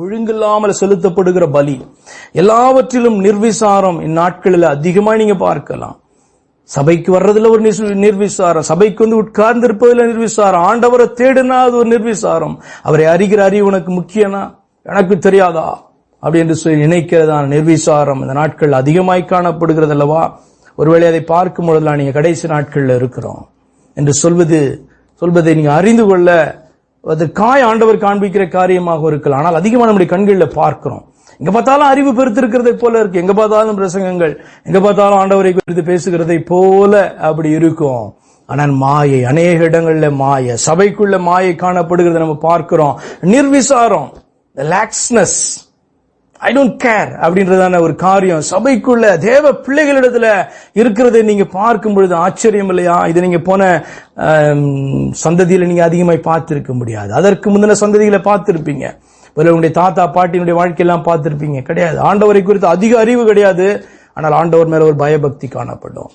ஒழுங்கில்லாமல் செலுத்தப்படுகிற பலி. எல்லாவற்றிலும் நிர்விசாரம் இந்நாட்களில் அதிகமாக நீங்க பார்க்கலாம். சபைக்கு வர்றதுல ஒரு நிஸ்- நிர்விசாரம். சபைக்கு வந்து உட்கார்ந்திருப்பதில் நிர்விசாரம். ஆண்டவரை தேடுனா அது ஒரு நிர்விசாரம். அவரை அறிகிற அறிவு உனக்கு முக்கியனா? எனக்கு தெரியாதா? அப்படி என்று சொல்லி நினைக்கிறதான நிர்விசாரம். இந்த நாட்கள் அதிகமாய் காணப்படுகிறது அல்லவா? ஒருவேளை அதை பார்க்கும் பொழுதுலாம் நீங்க கடைசி நாட்கள்ல இருக்கிறோம். என்று சொல்வது சொல்வதை நீங்க அறிந்து கொள்ள அது காய் ஆண்டவர் காண்பிக்கிற காரியமாக இருக்கலாம். ஆனால் அதிகமாக நம்முடைய கண்களில் பார்க்கிறோம். எங்க பார்த்தாலும் அறிவு பெருத்திருக்கிறதை போல இருக்கு. எங்க பார்த்தாலும் பிரசங்கங்கள் எங்க பார்த்தாலும் ஆண்டவரை குறித்து பேசுகிறதை போல அப்படி இருக்கும். ஆனால் மாயை அநேக இடங்கள்ல மாய சபைக்குள்ள மாயை காணப்படுகிறத நம்ம பார்க்கிறோம். நிர்விசாரம் லாக்ஸ்னஸ் ஐ டோன்ட் கேர் அப்படின்றதான ஒரு காரியம். சபைக்குள்ள தேவ பிள்ளைகளிடத்துல இருக்கிறதை நீங்க பார்க்கும் பொழுது ஆச்சரியம் இல்லையா? இது நீங்க போன சந்ததியில நீங்க அதிகமாய் பார்த்திருக்க முடியாது. அதற்கு முந்தின சந்ததிகளை பார்த்திருப்பீங்க. ஒரு உங்களுடைய தாத்தா பாட்டியினுடைய வாழ்க்கையெல்லாம் பார்த்திருப்பீங்க. கிடையாது. ஆண்டவரை குறித்து அதிக அறிவு கிடையாது. ஆனால் ஆண்டவர் மேல ஒரு பயபக்தி காணப்படும்.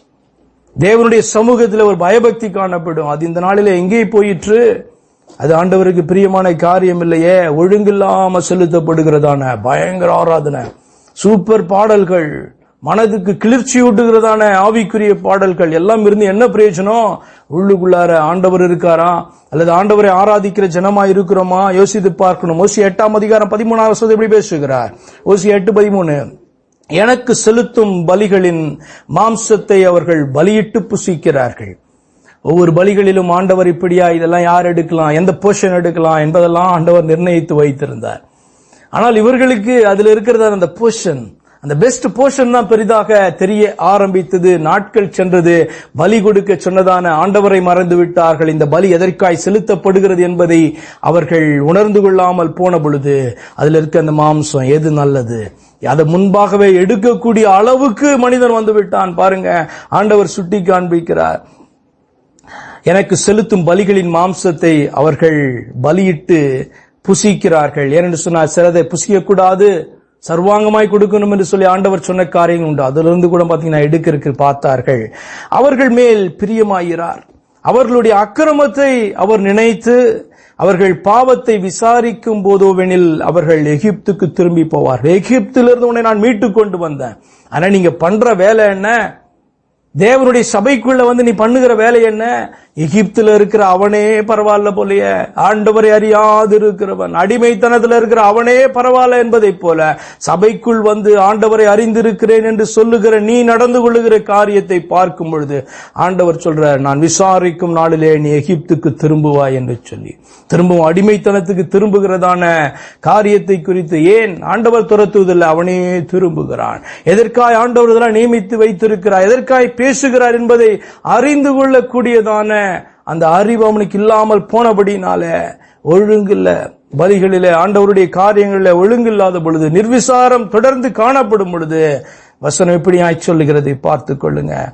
தேவனுடைய சமூகத்தில் ஒரு பயபக்தி காணப்படும். அது இந்த நாளில் எங்கே போயிற்று. அது ஆண்டவருக்கு பிரியமான காரியம் இல்லையே ஒழுங்கில்லாம செலுத்தப்படுகிறதான பயங்கர ஆராதனை. சூப்பர் பாடல்கள் மனதுக்கு கிளர்ச்சி ஊட்டுகிறதான ஆவிக்குரிய பாடல்கள் எல்லாம் இருந்து என்ன பிரயோஜனம்? உள்ளுக்குள்ளார ஆண்டவர் இருக்காரா? அல்லது ஆண்டவரை ஆராதிக்கிற ஜனமா இருக்கிறோமா? யோசித்து பார்க்கணும். ஓசி எட்டாம் அதிகாரம் பதிமூணாம் எப்படி பேசுகிறார்? ஓசி எட்டு பதிமூணு. எனக்கு செலுத்தும் பலிகளின் மாம்சத்தை அவர்கள் பலியிட்டு புசிக்கிறார்கள். ஒவ்வொரு பலிகளிலும் ஆண்டவர் இப்படியா இதெல்லாம் யார் எடுக்கலாம்? எந்த போர்ஷன் எடுக்கலாம்? என்பதெல்லாம் ஆண்டவர் நிர்ணயித்து வைத்திருந்தார். ஆனால் இவர்களுக்கு அதில் இருக்கிறது அந்த போர்ஷன் அந்த பெஸ்ட் போர்ஷன் தான் பெரிதாக தெரிய ஆரம்பித்தது நாட்கள் சென்றது பலி கொடுக்க சொன்னதான ஆண்டவரை மறந்து விட்டார்கள். இந்த பலி எதற்காய் செலுத்தப்படுகிறது என்பதை அவர்கள் உணர்ந்து கொள்ளாமல் போன பொழுது அதில் இருக்க அந்த மாம்சம் எது நல்லது? அதை முன்பாகவே எடுக்கக்கூடிய அளவுக்கு மனிதன் வந்து விட்டான். பாருங்க ஆண்டவர் சுட்டி காண்பிக்கிறார். எனக்கு செலுத்தும் பலிகளின் மாம்சத்தை அவர்கள் பலியிட்டு புசிக்கிறார்கள். ஏனென்று சொன்னால் சிலதை புசிக்கக்கூடாது சர்வாங்கமாய் கொடுக்கணும் என்று சொல்லி ஆண்டவர் சொன்ன காரியம் உண்டு. அதிலிருந்து கூட பார்த்தீங்கன்னா எடுக்கிறதுக்கு பார்த்தார்கள். அவர்கள் மேல் பிரியமாயிறார். அவர்களுடைய அக்கிரமத்தை அவர் நினைத்து அவர்கள் பாவத்தை விசாரிக்கும் போதோவெனில் அவர்கள் எகிப்துக்கு திரும்பி போவார்கள். எகிப்திலிருந்து உன்னை நான் மீட்டு கொண்டு வந்தேன். ஆனா நீங்க பண்ற வேலை என்ன? தேவனுடைய சபைக்குள்ள வந்து நீ பண்ணுகிற வேலை என்ன? எகிப்துல இருக்கிற அவனே பரவாயில்ல போலிய. ஆண்டவரை அறியாது இருக்கிறவன் அடிமைத்தனத்தில் இருக்கிற அவனே பரவாயில்ல என்பதை போல சபைக்குள் வந்து ஆண்டவரை அறிந்திருக்கிறேன் என்று சொல்லுகிற நீ நடந்து கொள்ளுகிற காரியத்தை பார்க்கும் பொழுது ஆண்டவர் சொல்ற நான் விசாரிக்கும் நாளிலே நீ எகிப்துக்கு திரும்புவாய் என்று சொல்லி. திரும்பவும் அடிமைத்தனத்துக்கு திரும்புகிறதான காரியத்தை குறித்து ஏன் ஆண்டவர் துரத்துவதில்லை? அவனே திரும்புகிறான். எதற்காய் ஆண்டவர் இதெல்லாம் நியமித்து வைத்திருக்கிறார்? எதற்காய் பேசுகிறார் என்பதை அறிந்து கொள்ளக்கூடியதான அந்த அறிவு அவனுக்கு இல்லாமல் போனபடினால ஒழுங்கில்ல. பலிகளிலே ஆண்டவருடைய காரியங்களில் ஒழுங்கில்லாத பொழுது நிர்விசாரம் தொடர்ந்து காணப்படும் பொழுது வசனம் எப்படி ஆய் சொல்லுகிறது? பார்த்துக் கொள்ளுங்க.